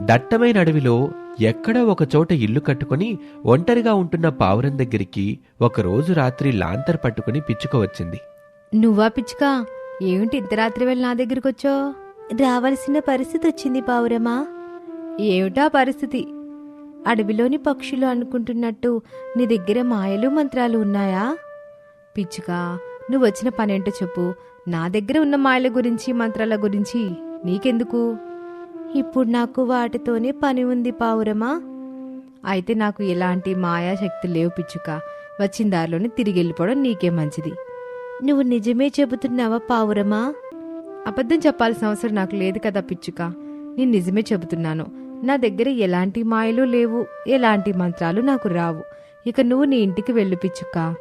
దట్టమైన అడవిలో ఎక్కడో ఒక చోట ఇల్లు కట్టుకుని ఒంటరిగా ఉంటున్న పావురం దగ్గరికి ఒకరోజు రాత్రి లాంతర్ పట్టుకుని పిచ్చుక వచ్చింది. నువ్వా పిచ్చుక? ఏమిటి ఇంత రాత్రి వెళ్ళి నా దగ్గరికి వచ్చో రావలసిన పరిస్థితి వచ్చింది పావురమా? ఏమిటా పరిస్థితి? అడవిలోని పక్షులు అనుకుంటున్నట్టు నీ దగ్గర మాయలు మంత్రాలు ఉన్నాయా? పిచ్చుక నువ్వు వచ్చిన పనేంటో చెప్పు. నా దగ్గర ఉన్న మాయల గురించి మంత్రాల గురించి నీకెందుకు? ఇప్పుడు నాకు వాటితోనే పని ఉంది పావురమా? అయితే నాకు ఎలాంటి మాయా శక్తులు లేవు పిచ్చుక. వచ్చిన దారిలోనే తిరిగి వెళ్ళిపోవడం నీకే మంచిది. నువ్వు నిజమే చెబుతున్నావా పావురమా? అబద్ధం చెప్పాల్సిన అవసరం నాకు లేదు కదా పిచ్చుక. నేను నిజమే చెబుతున్నాను. నా దగ్గర ఎలాంటి మాయలు లేవు ఎలాంటి మంత్రాలు నాకు రావు. ఇక నువ్వు నీ ఇంటికి వెళ్ళు పిచ్చుక.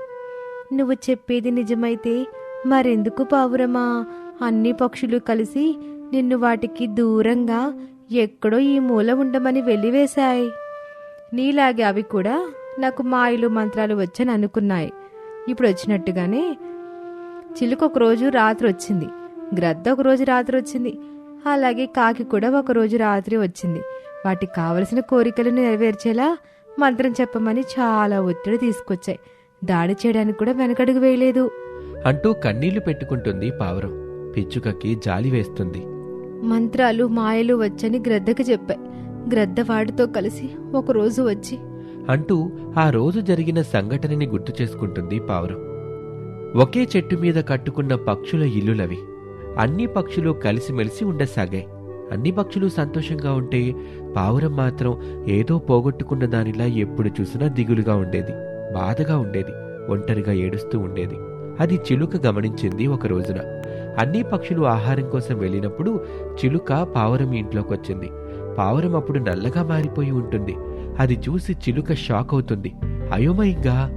నువ్వు చెప్పేది నిజమైతే మరెందుకు పావురమా? అన్ని పక్షులు కలిసి నిన్ను వాటికి దూరంగా ఎక్కడో ఈ మూల ఉండమని వెళ్ళివేశాయి నీలాగే అవి కూడా నాకు మాయలు మంత్రాలు వచ్చని అనుకున్నాయి. ఇప్పుడు వచ్చినట్టుగానే చిలుక ఒక రోజు రాత్రి వచ్చింది. గ్రద్ద ఒక రోజు రాత్రి వచ్చింది. అలాగే కాకి కూడా ఒకరోజు రాత్రి వచ్చింది. వాటికి కావలసిన కోరికలను నెరవేర్చేలా మంత్రం చెప్పమని చాలా ఒత్తిడి తీసుకొచ్చాయి. దాడి చేయడానికి కూడా వెనకడుగు వేయలేదు. అంటూ కన్నీళ్ళు పెట్టుకుంటుంది పావురం. పిచ్చుకకి జాలి వేస్తుంది. మంత్రాలు మాయలు వచ్చని గ్రద్దకి చెప్పాయి గ్రద్ద వాడితో కలిసి ఒక రోజు వచ్చి అంటూ ఆ రోజు జరిగిన సంఘటనని గుర్తు చేసుకుంటుంది పావురం. ఒకే చెట్టు మీద కట్టుకున్న పక్షుల ఇల్లులవి. అన్ని పక్షులు కలిసిమెలిసి ఉండసాగాయి. అన్ని పక్షులు సంతోషంగా ఉంటే పావురం మాత్రం ఏదో పోగొట్టుకున్న దానిలా ఎప్పుడు చూసినా దిగులుగా ఉండేది. బాధగా ఉండేది. ఒంటరిగా ఏడుస్తూ ఉండేది. అది చిలుక గమనించింది ఒక రోజున. అన్ని పక్షులు ఆహారం కోసం వెళ్ళినప్పుడు చిలుక పావురం ఇంట్లోకి వచ్చింది. పావురం అప్పుడు నల్లగా మారిపోయి ఉంటుంది. అది చూసి చిలుక షాక్ అవుతుంది. అయోమయంగా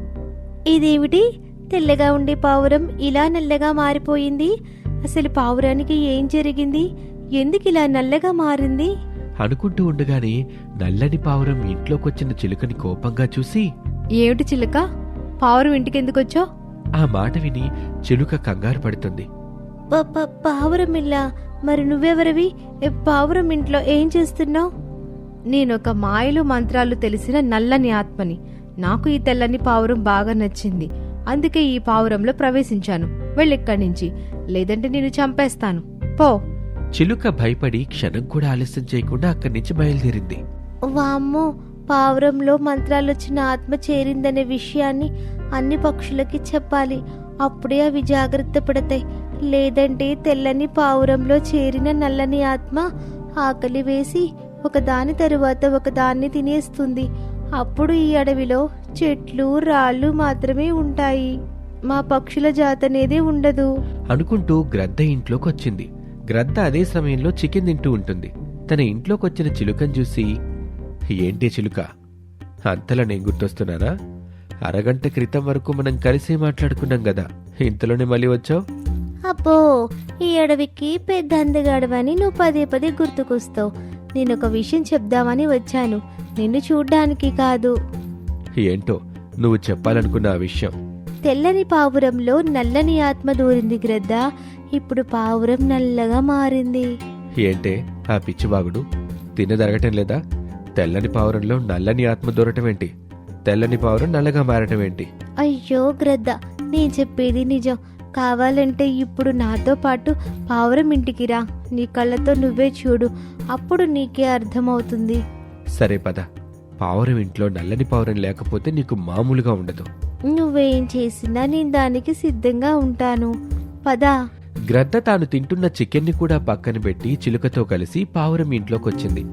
ఇదేమిటి? తెల్లగా ఉండే పావురం ఇలా నల్లగా మారిపోయింది? అసలు పావురానికి ఏం జరిగింది? ఎందుకు ఇలా నల్లగా మారింది? అనుకుంటూ ఉండగానే నల్లని పావురం ఇంట్లోకొచ్చిన చిలుకని కోపంగా చూసి ఏమిటి చిలుక? పావురం ఇంటికి ఎందుకు వచ్చో ఆ మాట విని చిలుక కంగారు పడుతుంది. పావురం ఇలా మరి నువ్వెవరివి? ఏ పావురం ఇంట్లో ఏం చేస్తున్నావు? నేనొక మాయలు మంత్రాలు తెలిసిన నల్లని ఆత్మని. నాకు ఈ తెల్లని పావురం బాగా నచ్చింది. అందుకే ఈ పావురంలో ప్రవేశించాను. వెళ్ళిక్కడి నుంచి. లేదంటే నేను చంపేస్తాను. పో. చిలుక భయపడి క్షణం కూడా ఆలస్యం చేయకుండా అక్కడి నుంచి బయలుదేరింది. వామ్మో పావురంలో మంత్రాలు వచ్చిన ఆత్మ చేరిందనే విషయాన్ని అన్ని పక్షులకి చెప్పాలి. అప్పుడే అవి జాగ్రత్త పడతాయి. లేదంటే తెల్లని పావురంలో చేరిన నల్లని ఆత్మ ఆకలి వేసి ఒకదాని తరువాత ఒకదాన్ని తినేస్తుంది. అప్పుడు ఈ అడవిలో చెట్లు రాళ్ళు మాత్రమే ఉంటాయి. మా పక్షుల జాత అనేది ఉండదు. అనుకుంటూ గ్రద్ద ఇంట్లోకి వచ్చింది గ్రద్ద అదే సమయంలో చికెన్ తింటూ ఉంటుంది. తన ఇంట్లోకి వచ్చిన చిలుకని చూసి ఏంటి చిలుక? అంతలా నేను గుర్తొస్తున్నానా? అరగంట క్రితం వరకు మనం కలిసి మాట్లాడుకున్నాం కదా. ఇంతలోనే మళ్ళీ వచ్చావు? అబ్బో ఈ అడవికి పెద్ద అందగాడవని నువ్వు పదే పదే గుర్తుకొస్తావు. నేను ఒక విషయం చెప్దామని వచ్చాను. నిన్ను చూడ్డానికి కాదు. ఏంటో నువ్వు చెప్పాలనుకున్న ఆ విషయం. తెల్లని పావురంలో నల్లని ఆత్మ దూరింది గ్రద్ద. ఇప్పుడు పావురం నల్లగా మారింది. ఏంటే ఆ పిచ్చివాగుడు? తినదరగటం లేదా? తెల్లని పావురంలో నల్లని ఆత్మ దొరటం ఏంటి? తెల్లని పావురం నల్లగా మారటం ఏంటి? అయ్యో గ్రద్ద నేను చెప్పేది నిజం. కావాలంటే ఇప్పుడు నాతో పాటు పావురం ఇంటికి రా. నీ కళ్ళతో నువ్వే చూడు. అప్పుడు నీకే అర్థమవుతుంది. సరే పద. పావురం ఇంట్లో నల్లని పావురం లేకపోతే నీకు మామూలుగా ఉండదు. నువ్వేం చేసినా నేను దానికి సిద్ధంగా ఉంటాను. పదా. గ్రద్ద తాను తింటున్న చికెన్ని కూడా పక్కన పెట్టి చిలుకతో కలిసి పావురం ఇంట్లోకొచ్చింది.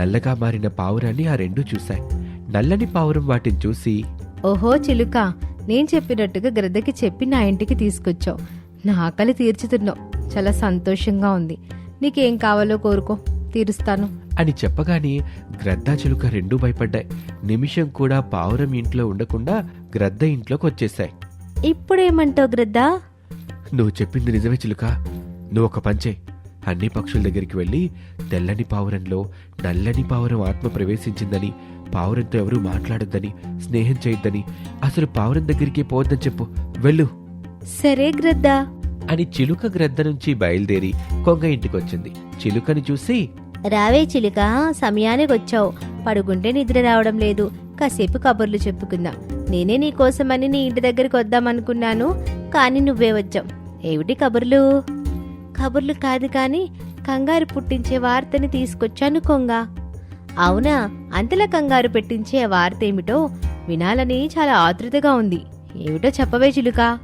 నల్లగా మారిన పావురాన్ని ఆ రెండు చూశాయి. నల్లని పావురం వాటిని చూసి ఓహో చిలుక నేను చెప్పినట్టుగా గ్రద్దకి చెప్పి నా ఇంటికి తీసుకొచ్చావు. నా ఆకలి తీర్చుతున్నావు. చాలా సంతోషంగా ఉంది. నీకేం కావాలో కోరుకో తీరుస్తాను. అని చెప్పగానే గ్రద్ద చిలుక రెండూ భయపడ్డాయి. నిమిషం కూడా పావురం ఇంట్లో ఉండకుండా గ్రద్ద ఇంట్లోకి వచ్చేశాయి. ఇప్పుడేమంటావు గ్రద్దా? నువ్వు చెప్పింది నిజమే చిలుక. నువ్వు ఒక పంచే అన్ని పక్షుల దగ్గరికి వెళ్ళి తెల్లని పావురంలో నల్లని పావురం ఆత్మ ప్రవేశించిందని పావురంతో ఎవరూ మాట్లాడొద్దని స్నేహం చేయొద్దని అసలు పావురం దగ్గరికి పోవద్దని చెప్పు. వెళ్ళు. సరే గ్రద్దా. అని చిలుక గ్రద్ద నుంచి బయలుదేరి కొంగ ఇంటికొచ్చింది. చిలుకని చూసి రావే చిలుక సమయానికి వచ్చావు పడుకుంటే నిద్ర రావడం లేదు. కాసేపు కబుర్లు చెప్పుకుందాం. నేనే నీ కోసమని నీ ఇంటి దగ్గరికి వద్దామనుకున్నాను. కానీ నువ్వే వచ్చావు. ఏమిటి కబుర్లు? కబుర్లు కాదు కానీ కంగారు పుట్టించే వార్తని తీసుకొచ్చాను కొంగ. అవునా? అంతలా కంగారు పెట్టించే ఆ వార్త ఏమిటో వినాలని చాలా ఆతృతగా ఉంది. ఏమిటో చెప్పవే చిలుక.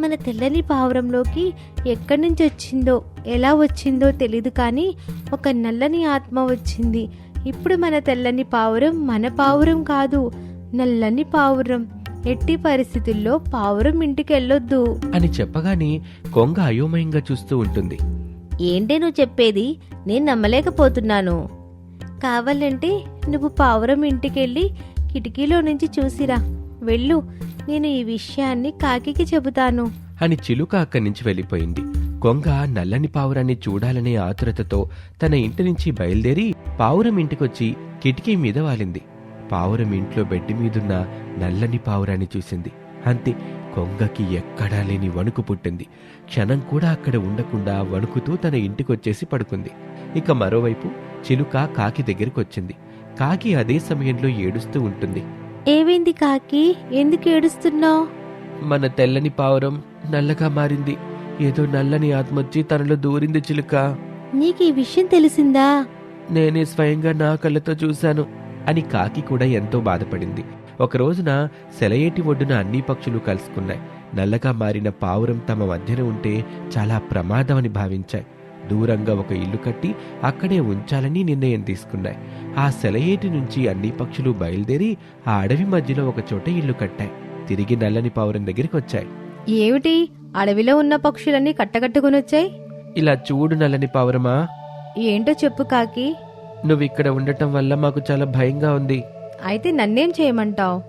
మన తెల్లని పావురంలోకి ఎక్కడి నుంచి వచ్చిందో ఎలా వచ్చిందో తెలీదు కానీ ఒక నల్లని ఆత్మ వచ్చింది. ఇప్పుడు మన తెల్లని పావురం మన పావురం కాదు. నల్లని పావురం. ఎట్టి పరిస్థితుల్లో పావురం ఇంటికి వెళ్ళొద్దు. అని చెప్పగానే కొంగ అయోమయంగా చూస్తూ ఉంటుంది. ఏంటే నువ్వు చెప్పేది? నేను నమ్మలేకపోతున్నాను. కావాలంటే నువ్వు పావురం ఇంటికెళ్ళి కిటికీలో నుంచి చూసిరా. వెళ్ళు నేను ఈ విషయాన్ని కాకికి చెబుతాను. అని చిలుక అక్కడి నుంచి వెళ్ళిపోయింది. కొంగ నల్లని పావురాన్ని చూడాలనే ఆతురతతో తన ఇంటి నుంచి బయలుదేరి పావురం ఇంటికొచ్చి కిటికీ మీద వాలింది. పావురం ఇంట్లో బెడ్ మీదున్న నల్లని పావురాన్ని చూసింది. అంతే కొంగకి ఎక్కడా లేని వణుకు పుట్టింది. క్షణం కూడా అక్కడ ఉండకుండా వణుకుతూ తన ఇంటికొచ్చేసి పడుకుంది. ఇక మరోవైపు చిలుక కాకి దగ్గరికి వచ్చింది కాకి అదే సమయంలో ఏడుస్తూ ఉంటుంది. ఏమైంది కాకి? ఎందుకు ఏడుస్తున్నావు? మన తెల్లని పావురం నల్లగా మారింది. ఏదో నల్లని ఆత్మొచ్చి తనలో దూరింది చిలుక. నీకు ఈ విషయం తెలిసిందా? నేనే స్వయంగా నా కళ్ళతో చూశాను అని కాకి కూడా ఎంతో బాధపడింది. ఒక రోజున సెలయేటి ఒడ్డున అన్ని పక్షులు కలుసుకున్నాయి. నల్లగా మారిన పావురం తమ మధ్యన ఉంటే చాలా ప్రమాదమని భావించాయి. దూరంగా ఒక ఇల్లు కట్టి అక్కడే ఉంచాలని నిర్ణయం తీసుకున్నాయి. ఆ సెలయేటి నుంచి అన్ని పక్షులు బయలుదేరి ఆ అడవి మధ్యలో ఒక చోట ఇల్లు కట్టాయి. తిరిగి నల్లని పావురం దగ్గరికి వచ్చాయి ఏమిటి? అడవిలో ఉన్న పక్షులన్నీ కట్టకట్టుకుని వచ్చాయి? ఇలా చూడు నల్లని పావురమా. ఏంటో చెప్పు కాకి. నువ్వు ఇక్కడ ఉండటం వల్ల మాకు చాలా భయంగా ఉంది. అయితే నన్నేం చేయమంటావు?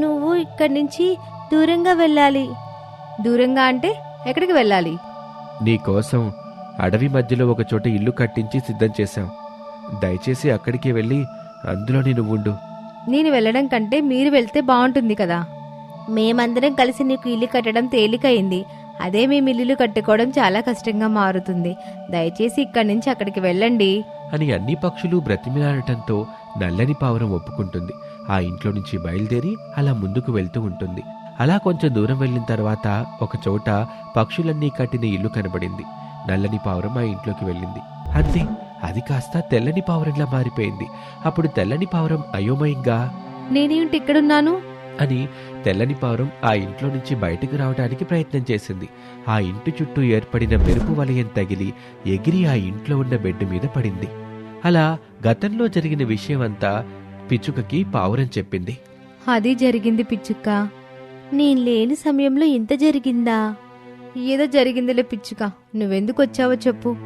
నువ్వు ఇక్కడి నుంచి దూరంగా వెళ్ళాలి. దూరంగా అంటే ఎక్కడికి వెళ్ళాలి? నీకోసం అడవి మధ్యలో ఒక చోట ఇల్లు కట్టించి సిద్ధం చేశాం. దయచేసి అక్కడికి వెళ్ళి అందులోని నువ్వుండు. నేను వెళ్ళడం కంటే మీరు వెళ్తే బాగుంటుంది కదా. మేమందరం కలిసి నీకు ఇల్లు కట్టడం తేలికయింది అదే మేము ఇల్లులు కట్టుకోవడం చాలా కష్టంగా మారుతుంది. దయచేసి ఇక్కడి నుంచి అక్కడికి వెళ్ళండి. అని అన్ని పక్షులు బ్రతిమిలాడటంతో నల్లని పావురం ఒప్పుకుంటుంది. ఆ ఇంట్లో నుంచి బయలుదేరి అలా ముందుకు వెళ్తూ ఉంటుంది. అలా కొంచెం దూరం వెళ్ళిన తర్వాత ఒక చోట పక్షులన్నీ కట్టిన ఇల్లు కనబడింది. నల్లని పావురం ఆ ఇంట్లోకి వెళ్ళింది. అంతే. అది కాస్త తెల్లని పావురంలా మారిపోయింది. అప్పుడు తెల్లని పావురం అయోమయంగా నేనేమిటి ఇక్కడున్నాను? అని తెల్లని పావురం ఆ ఇంట్లో నుంచి బయటకు రావడానికి ప్రయత్నం చేసింది. ఆ ఇంటి చుట్టూ ఏర్పడిన మెరుపు వలయం తగిలి ఎగిరి ఆ ఇంట్లో ఉన్న బెడ్ మీద పడింది. అలా గతంలో జరిగిన విషయమంతా పిచ్చుకకి పావురం చెప్పింది. అది జరిగింది పిచ్చుక్క. నేను లేని సమయంలో ఇంత జరిగిందా? ఏదో జరిగిందిలే పిచ్చుక. నువ్వెందుకు వచ్చావో చెప్పు.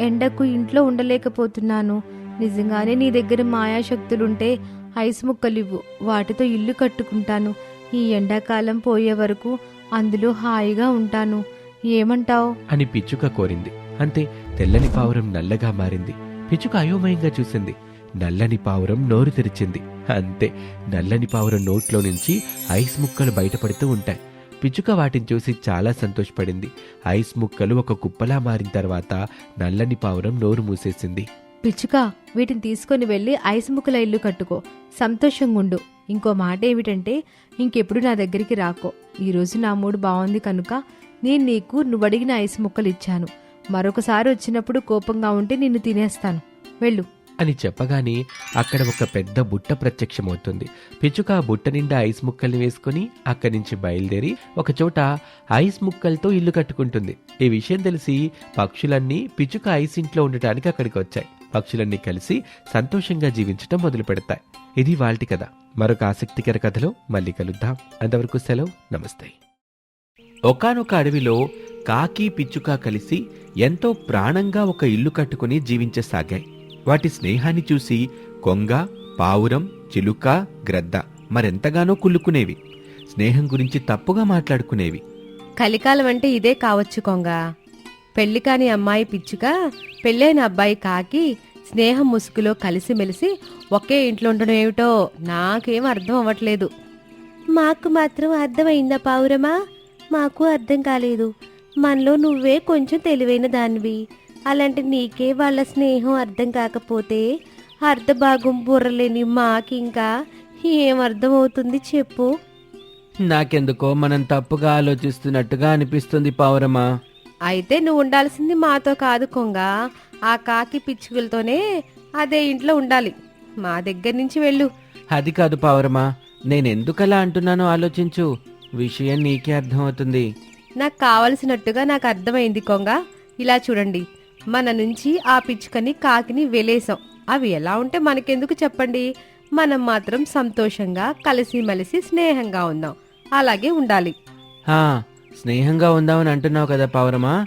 ఎండకు ఇంట్లో ఉండలేకపోతున్నాను. నిజంగానే నీ దగ్గర మాయాశక్తులుంటే ఐస్ ముక్కలివ్వు. వాటితో ఇల్లు కట్టుకుంటాను. ఈ ఎండాకాలం పోయే వరకు అందులో హాయిగా ఉంటాను. ఏమంటావ్? అని పిచ్చుక కోరింది. అంతే తెల్లని పావురం నల్లగా మారింది. పిచ్చుక అయోమయంగా చూసింది. నల్లని పావురం నోరు తెరిచింది. అంతే నల్లని పావురం నోట్లో నుంచి ఐస్ ముక్కలు బయటపడుతూ ఉంటాయి. పిచ్చుక వాటిని చూసి చాలా సంతోషపడింది. ఐస్ ముక్కలు ఒక కుప్పలా మారిన తర్వాత నల్లని పావురం నోరు మూసేసింది. పిచ్చుక వీటిని తీసుకొని వెళ్ళి ఐస్ ముక్కల ఇల్లు కట్టుకో. సంతోషంగా ఉండు ఇంకో మాట ఏమిటంటే ఇంకెప్పుడు నా దగ్గరికి రాకో. ఈరోజు నా మూడు బాగుంది కనుక నేను నీకు నువ్వు అడిగిన ఐస్ ముక్కలు ఇచ్చాను మరొకసారి వచ్చినప్పుడు కోపంగా ఉంటే నిన్ను తినేస్తాను. వెళ్ళు. అని చెప్పగానే అక్కడ ఒక పెద్ద బుట్ట ప్రత్యక్షమవుతుంది. పిచ్చుక ఆ బుట్ట నిండా ఐస్ ముక్కల్ని వేసుకుని అక్కడి నుంచి బయలుదేరి ఒకచోట ఐస్ ముక్కలతో ఇల్లు కట్టుకుంటుంది. ఈ విషయం తెలిసి పక్షులన్నీ పిచ్చుక ఐస్ ఇంట్లో ఉండటానికి అక్కడికి వచ్చాయి. పక్షులన్నీ కలిసి సంతోషంగా జీవించటం మొదలు పెడతాయి. ఇది వాల్టి కథ. మరొక ఆసక్తికర కథలో మళ్ళీ కలుద్దాం. అంతవరకు సెలవు. నమస్తే. ఒకానొక అడవిలో కాకి పిచ్చుక కలిసి ఎంతో ప్రాణంగా ఒక ఇల్లు కట్టుకుని జీవించసాగాయి. వాటి స్నేహాన్ని చూసి కొంగ పావురం చిలుక గ్రద్ద మరెంతగానో కుళ్ళుకునేవి. స్నేహం గురించి తప్పుగా మాట్లాడుకునేవి. కలికాలం అంటే ఇదే కావచ్చు కొంగ. పెళ్ళి కాని అమ్మాయి పిచ్చుక పెళ్ళైన అబ్బాయి కాకి స్నేహం ముసుగులో కలిసిమెలిసి ఒకే ఇంట్లో ఉండడం ఏమిటో నాకేం అర్థం అవ్వట్లేదు. మాకు మాత్రం అర్థమైందా పావురమా? మాకు అర్థం కాలేదు. మనలో నువ్వే కొంచెం తెలివైన దానివి. అలాంటి నీకే వాళ్ళ స్నేహం అర్థం కాకపోతే అర్ధభాగం బుర్రలేని మాకింకా ఏం అర్థం అవుతుంది చెప్పు. నాకెందుకో మనం తప్పుగా ఆలోచిస్తున్నట్టుగా అనిపిస్తుంది పావురమా అయితే నువ్వు ఉండాల్సింది మాతో కాదు కొంగ. ఆ కాకి పిచ్చుకలతోనే అదే ఇంట్లో ఉండాలి. మా దగ్గర నుంచి వెళ్ళు. అది కాదు పావురమా నేనెందుకలా అంటున్నానో ఆలోచించు. విషయం నీకే అర్థమవుతుంది. నాకు కావలసినట్టుగా నాకు అర్థమైంది కొంగ. ఇలా చూడండి. మన నుంచి ఆ పిచ్చుకని కాకిని వెలేసాం అవి ఎలా ఉంటే మనకెందుకు చెప్పండి? మనం మాత్రం సంతోషంగా కలిసిమెలిసి స్నేహంగా ఉందాం. అలాగే ఉండాలి. స్నేహంగా ఉందామని అంటున్నావు కదా పావురమా?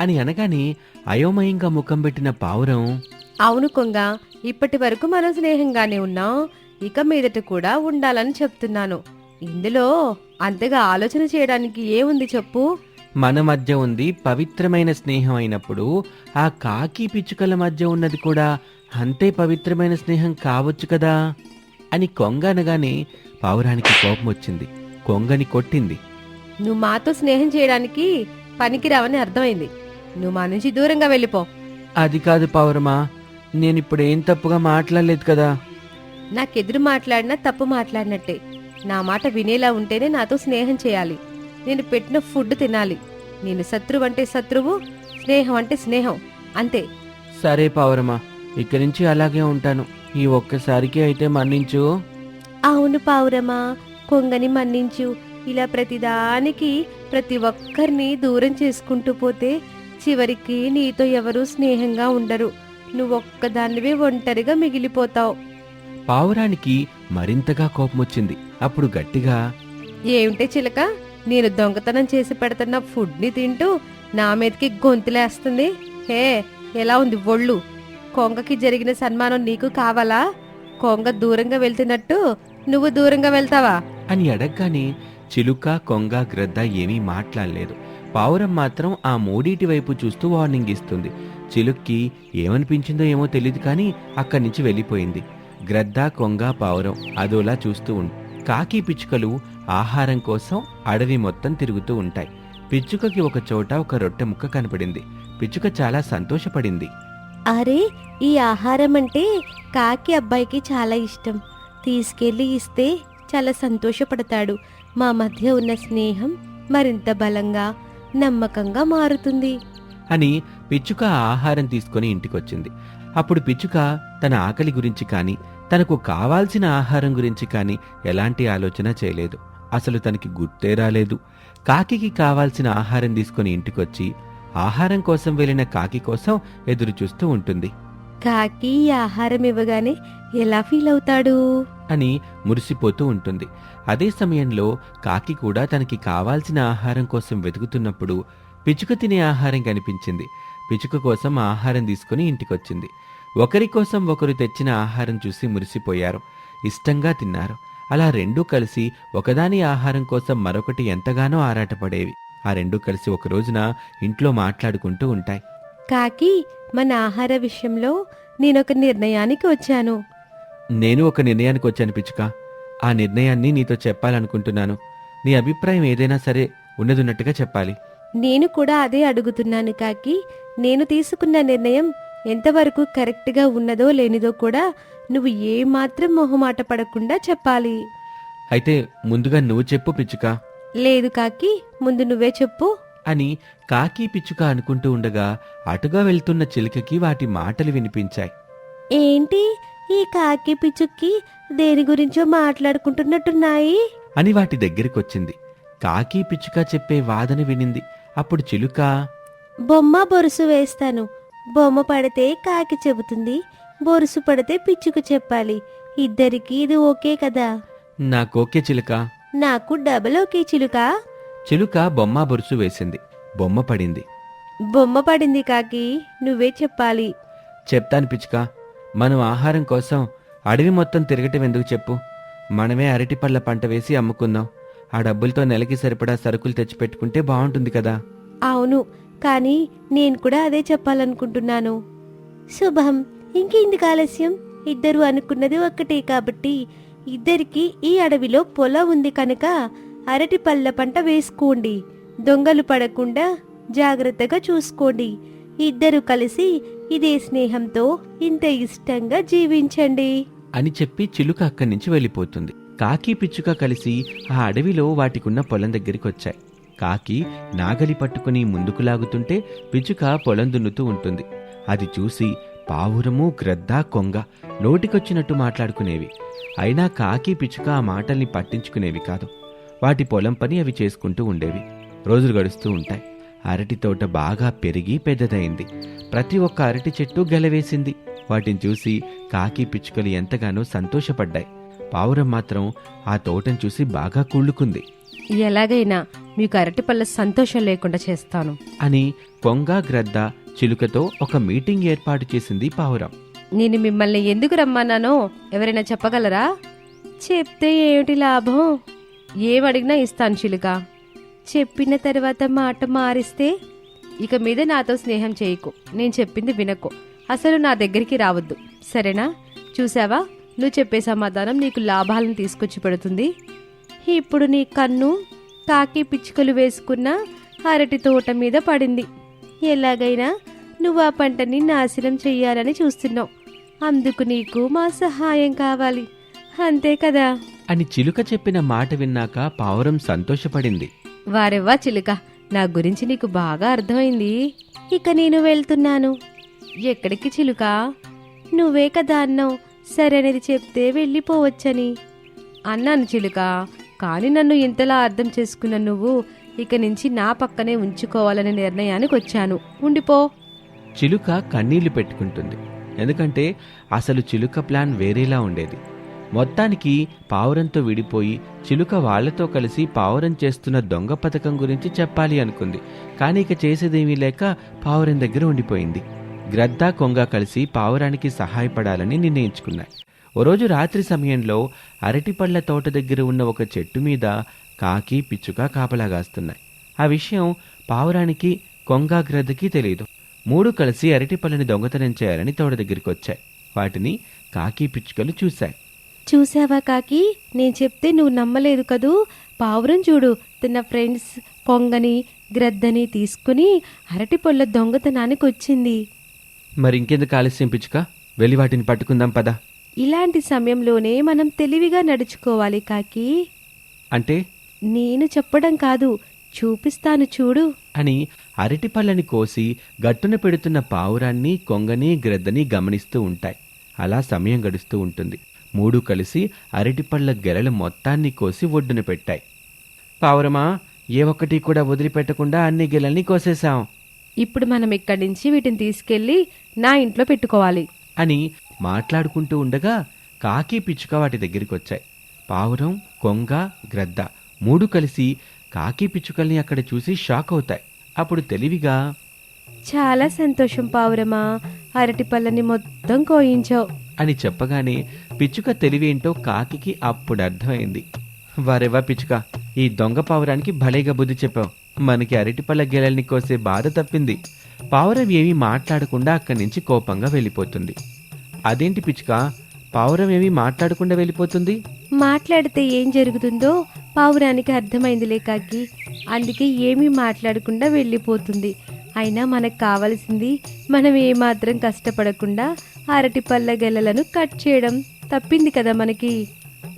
అని అనగానే అయోమయంగా ముఖం పెట్టిన పావురం అవును కొంగ ఇప్పటి వరకు మనం స్నేహంగానే ఉన్నాం. ఇక మీదట కూడా ఉండాలని చెప్తున్నాను. ఇందులో అంతగా ఆలోచన చేయడానికి ఏముంది చెప్పు? మన మధ్య ఉంది పవిత్రమైన స్నేహం అయినప్పుడు ఆ కాకి పిచ్చుకల మధ్య ఉన్నది కూడా అంతే పవిత్రమైన స్నేహం కావచ్చు కదా? అని కొంగ అనగానే పావురానికి కోపం వచ్చింది. కొంగని కొట్టింది. నువ్వు మాతో స్నేహం చేయడానికి పనికిరావని అర్థమైంది. నువ్వు మా నుంచి దూరంగా వెళ్ళిపో. అది కాదు పావురమా నేనిప్పుడు ఏం తప్పుగా మాట్లాడలేదు కదా? నాకెదురు మాట్లాడినా తప్పు మాట్లాడినట్టే. నా మాట వినేలా ఉంటేనే నాతో స్నేహం చేయాలి. నేను పెట్టిన ఫుడ్ తినాలి. నేను శత్రువు అంటే శత్రువు స్నేహం అంటే స్నేహం. అంతే. సరే పావురమా ఇక్కడి నుంచి అలాగే ఉంటాను. ఈ ఒక్కసారికి అయితే మన్నించు. అవును పావురమా కొంగని మన్నించు. ఇలా ప్రతిదానికి ప్రతి ఒక్కరిని దూరం చేసుకుంటూ పోతే చివరికి నీతో ఎవరూ స్నేహంగా ఉండరు. నువ్వొక్కదానివే ఒంటరిగా మిగిలిపోతావు. పావురానికి మరింతగా కోపం వచ్చింది అప్పుడు గట్టిగా ఏమిటే చిలక? నేను దొంగతనం చేసి పెడుతున్న ఫుడ్ని తింటూ నా మీదకి గొంతులేస్తుంది. హే ఎలా ఉంది ఒళ్ళు కొంగకి జరిగిన సన్మానం నీకు కావాలా? కొంగ దూరంగా వెళ్తున్నట్టు నువ్వు దూరంగా వెళ్తావా? అని అడగగానే చిలుక కొంగ గ్రద్ద ఏమీ మాట్లాడలేదు. పావురం మాత్రం ఆ మూడిటి వైపు చూస్తూ వార్నింగ్ ఇస్తుంది. చిలుక్కి ఏమనిపించిందో ఏమో తెలియదు కానీ అక్కడి నుంచి వెళ్ళిపోయింది. గ్రద్ద కొంగ పావురం అదోలా చూస్తూ ఉం కాకి పిచ్చుకలు ఆహారం కోసం అడవి మొత్తం తిరుగుతూ ఉంటాయి. పిచ్చుకకి ఒక చోట ఒక రొట్టె ముక్క కనపడింది. పిచ్చుక చాలా సంతోషపడింది. అరే ఈ ఆహారం అంటే కాకి అబ్బాయికి చాలా ఇష్టం. తీసుకెళ్ళి ఇస్తే చాలా సంతోషపడతాడు. మా మధ్య ఉన్న స్నేహం మరింత బలంగా నమ్మకంగా మారుతుంది. అని పిచ్చుక ఆహారం తీసుకొని ఇంటికొచ్చింది. అప్పుడు పిచ్చుక తన ఆకలి గురించి కానీ తనకు కావాల్సిన ఆహారం గురించి కానీ ఎలాంటి ఆలోచన చేయలేదు. అసలు తనకి గుర్తే రాలేదు. కాకికి కావాల్సిన ఆహారం తీసుకొని ఇంటికొచ్చి ఆహారం కోసం వెళ్ళిన కాకి కోసం ఎదురు చూస్తూ ఉంటుంది. కాకి ఆహారం ఇవ్వగానే ఎలా ఫీల్ అవుతాడు? అని మురిసిపోతూ ఉంటుంది. అదే సమయంలో కాకి కూడా తనకి కావాల్సిన ఆహారం కోసం వెతుకుతున్నప్పుడు పిచ్చుక తినే ఆహారం కనిపించింది. పిచ్చుక కోసం ఆహారం తీసుకుని ఇంటికొచ్చింది. ఒకరి కోసం ఒకరు తెచ్చిన ఆహారం చూసి మురిసిపోయారు. ఇష్టంగా తిన్నారు. అలా రెండూ కలిసి ఒకదాని ఆహారం కోసం మరొకటి ఎంతగానో ఆరాటపడేవి. ఆ రెండూ కలిసి ఒక రోజున ఇంట్లో మాట్లాడుకుంటూ ఉంటాయి. కాకి మన ఆహార విషయంలో నేనొక నిర్ణయానికి వచ్చాను. నేను ఒక నిర్ణయానికి వచ్చాను పిచ్చుక. ఆ నిర్ణయాన్ని నీతో చెప్పాలనుకుంటున్నాను. నీ అభిప్రాయం ఏదైనా సరే ఉన్నదున్నట్టుగా చెప్పాలి. నేను కూడా అదే అడుగుతున్నాను కాకి. నేను తీసుకున్న నిర్ణయం ఎంతవరకు కరెక్ట్గా ఉన్నదో లేనిదో కూడా నువ్వు ఏమాత్రం మొహమాట పడకుండా చెప్పాలి. అయితే ముందుగా నువ్వు చెప్పు పిచ్చుక. లేదు కాకి ముందు నువ్వే చెప్పు. అని కాకి పిచ్చుక అనుకుంటూ ఉండగా అటుగా వెళ్తున్న చిలుకకి వాటి మాటలు వినిపించాయి. ఏంటి? ఈ కాకి పిచ్చుక్కి దేని గురించో మాట్లాడుకుంటున్నట్టున్నాయి? అని వాటి దగ్గరికొచ్చింది. కాకి పిచ్చుక చెప్పే వాదన వినింది. అప్పుడు చిలుక బొమ్మ బొరుసు వేస్తాను. బొమ్మ పడితే కాకి చెబుతుంది బొరుసు పడితే పిచ్చుకు చెప్పాలి. ఇద్దరికి ఇది ఓకే కదా? నాకోకే చిలుక. నాకు డబల్ ఓకే చిలుక. చిలుక బొమ్మ బొరుసు వేసింది. బొమ్మ పడింది. బొమ్మ పడింది కాకి నువ్వే చెప్పాలి. చెప్తాను పిచ్చుక. మనం ఆహారం కోసం అడవి మొత్తం తిరగటం ఎందుకు చెప్పు? మనమే అరటిపళ్ళ పంట వేసి అమ్ముకుందాం ఆ డబ్బులతో నెలకి సరిపడా సరుకులు తెచ్చిపెట్టుకుంటే బాగుంటుంది కదా? అవును. కానీ నేను కూడా అదే చెప్పాలనుకుంటున్నాను. శుభం. ఇంకెందుకు ఆలస్యం? ఇద్దరు అనుకున్నది ఒక్కటే కాబట్టి ఇద్దరికి ఈ అడవిలో పొలం ఉంది కనుక అరటి పళ్ళ పంట వేసుకోండి. దొంగలు పడకుండా జాగ్రత్తగా చూసుకోండి. ఇద్దరు కలిసి ఇదే స్నేహంతో ఇంత ఇష్టంగా జీవించండి. అని చెప్పి చిలుక అక్కడి నుంచి వెళ్ళిపోతుంది. కాకి పిచ్చుక కలిసి ఆ అడవిలో వాటికున్న పొలం దగ్గరికి వచ్చాయి. కాకి నాగలి పట్టుకుని ముందుకు లాగుతుంటే పిచ్చుక పొలం దున్నుతూ ఉంటుంది. అది చూసి పావురము గ్రద్ద కొంగ నోటికొచ్చినట్టు మాట్లాడుకునేవి. అయినా కాకి పిచ్చుక ఆ మాటల్ని పట్టించుకునేవి కాదు. వాటి పొలం పని అవి చేసుకుంటూ ఉండేవి. రోజులు గడుస్తూ ఉంటాయి. అరటి తోట బాగా పెరిగి పెద్దదైంది. ప్రతి ఒక్క అరటి చెట్టు గెలవేసింది. వాటిని చూసి కాకి పిచ్చుకలు ఎంతగానో సంతోషపడ్డాయి. పావురం మాత్రం ఆ తోటను చూసి బాగా కుళ్ళుకుంది. ఎలాగైనా మీకు అరటిపళ్ళ సంతోషం లేకుండా చేస్తాను. అని కొంగ గ్రద్ద చిలుకతో ఒక మీటింగ్ ఏర్పాటు చేసింది పావురం. నేను మిమ్మల్ని ఎందుకు రమ్మన్నానో ఎవరైనా చెప్పగలరా? చెప్తే ఏమిటి లాభం? ఏమడిగినా ఇస్తాను చిలుక. చెప్పిన తర్వాత మాట మారిస్తే ఇక మీద నాతో స్నేహం చేయకు. నేను చెప్పింది వినకు. అసలు నా దగ్గరికి రావద్దు. సరేనా? చూసావా నువ్వు చెప్పే సమాధానం నీకు లాభాలను తీసుకొచ్చి పెడుతుంది. ఇప్పుడు నీ కన్ను కాకి పిచ్చుకలు వేసుకున్న అరటి తోట మీద పడింది. ఎలాగైనా నువ్వు ఆ పంటని నాశనం చెయ్యాలని చూస్తున్నావు. అందుకు నీకు మా సహాయం కావాలి. అంతే కదా? అని చిలుక చెప్పిన మాట విన్నాక పావురం సంతోషపడింది. వారెవ్వా చిలుక నా గురించి నీకు బాగా అర్థమైంది. ఇక నేను వెళ్తున్నాను. ఎక్కడికి చిలుక? నువ్వే కదా అన్నావు. సరైనది చెప్తే వెళ్ళిపోవచ్చని. అన్నాను చిలుక. కానీ నన్ను ఇంతలా అర్థం చేసుకున్న నువ్వు ఇక నుంచి నా పక్కనే ఉంచుకోవాలనే నిర్ణయానికి వచ్చాను. ఉండిపో. చిలుక కన్నీళ్ళు పెట్టుకుంటుంది. ఎందుకంటే అసలు చిలుక ప్లాన్ వేరేలా ఉండేది. మొత్తానికి పావురంతో విడిపోయి చిలుక వాళ్ళతో కలిసి పావురం చేస్తున్న దొంగ పథకం గురించి చెప్పాలి అనుకుంది. కానీ ఇక చేసేదేమీ లేక పావురం దగ్గర ఉండిపోయింది. గ్రద్ద కొంగ కలిసి పావురానికి సహాయపడాలని నిర్ణయించుకున్నాయి. ఓ రోజు రాత్రి సమయంలో అరటిపళ్ళ తోట దగ్గర ఉన్న ఒక చెట్టు మీద కాకి పిచ్చుక కాపలాగాస్తున్నాయి ఆ విషయం పావురానికి కొంగ గ్రద్దకి తెలియదు. మూడు కలిసి అరటిపళ్ళని దొంగతనం చేయాలని తోట దగ్గరికి వచ్చాయి. వాటిని కాకి పిచ్చుకలు చూశాయి. చూసావా కాకి? నేను చెప్తే నువ్వు నమ్మలేదు కదూ? పావురం చూడు తన ఫ్రెండ్స్ కొంగని గ్రద్దని తీసుకుని అరటి పొల్ల దొంగతనానికి వచ్చింది. మరి ఇంకెందుకు ఆలస్యం పిచ్చుక? వెళ్ళి వాటిని పట్టుకుందాం పద. ఇలాంటి సమయంలోనే మనం తెలివిగా నడుచుకోవాలి కాకి. అంటే? నేను చెప్పడం కాదు చూపిస్తాను చూడు. అని అరటిపళ్ళని కోసి గట్టున పెడుతున్న పావురాన్ని కొంగని గ్రద్దని గమనిస్తూ ఉంటాయి. అలా సమయం గడుస్తూ ఉంటుంది. మూడు కలిసి అరటిపళ్ళ గెలల మొత్తాన్ని కోసి ఒడ్డున పెట్టాయి. పావురమా ఏ ఒక్కటి కూడా వదిలిపెట్టకుండా అన్ని గెలల్ని కోసేశాం. ఇప్పుడు మనం ఇక్కడి నుంచి వీటిని తీసుకెళ్ళి నా ఇంట్లో పెట్టుకోవాలి. అని మాట్లాడుకుంటూ ఉండగా కాకి పిచ్చుక వాటి దగ్గరికి వచ్చాయి పావురం కొంగ గ్రద్ద మూడు కలిసి కాకి పిచ్చుకల్ని అక్కడ చూసి షాక్ అవుతాయి. అప్పుడు తెలివిగా చాలా సంతోషం పావురమా అరటి పళ్ళని మొత్తం కోయించావు. అని చెప్పగానే పిచ్చుక తెలివేంటో కాకికి అప్పుడు అర్థమైంది. వారెవా పిచ్చుక ఈ దొంగ పావురానికి భలేగా బుద్ధి చెప్పావు. మనకి అరటిపళ్ళ గెలల్ని కోసే బాధ తప్పింది. పావురం ఏమీ మాట్లాడకుండా అక్కడి నుంచి కోపంగా వెళ్ళిపోతుంది. అదేంటి పిచ్చుక? పావురం ఏమీ మాట్లాడకుండా వెళ్ళిపోతుంది? మాట్లాడితే ఏం జరుగుతుందో పావురానికి అర్థమైందిలే కాకి. అందుకే ఏమీ మాట్లాడకుండా వెళ్ళిపోతుంది. అయినా మనకు కావలసింది మనం ఏమాత్రం కష్టపడకుండా అరటి పళ్ళ గెలలను కట్ చేయడం. తప్పింది కదా మనకి.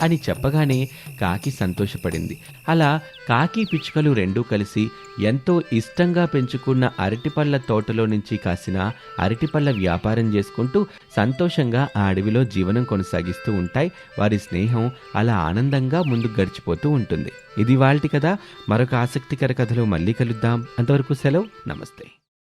అని చెప్పగానే కాకి సంతోషపడింది. అలా కాకి పిచ్చుకలు రెండూ కలిసి ఎంతో ఇష్టంగా పెంచుకున్న అరటిపళ్ళ తోటలో నుంచి కాసిన అరటిపళ్ళ వ్యాపారం చేసుకుంటూ సంతోషంగా ఆ అడవిలో జీవనం కొనసాగిస్తూ ఉంటాయి. వారి స్నేహం అలా ఆనందంగా ముందుకు గడిచిపోతూ ఉంటుంది. ఇది వాళ్ళటి కదా మరొక ఆసక్తికర కథలో మళ్ళీ కలుద్దాం. అంతవరకు సెలవు. నమస్తే.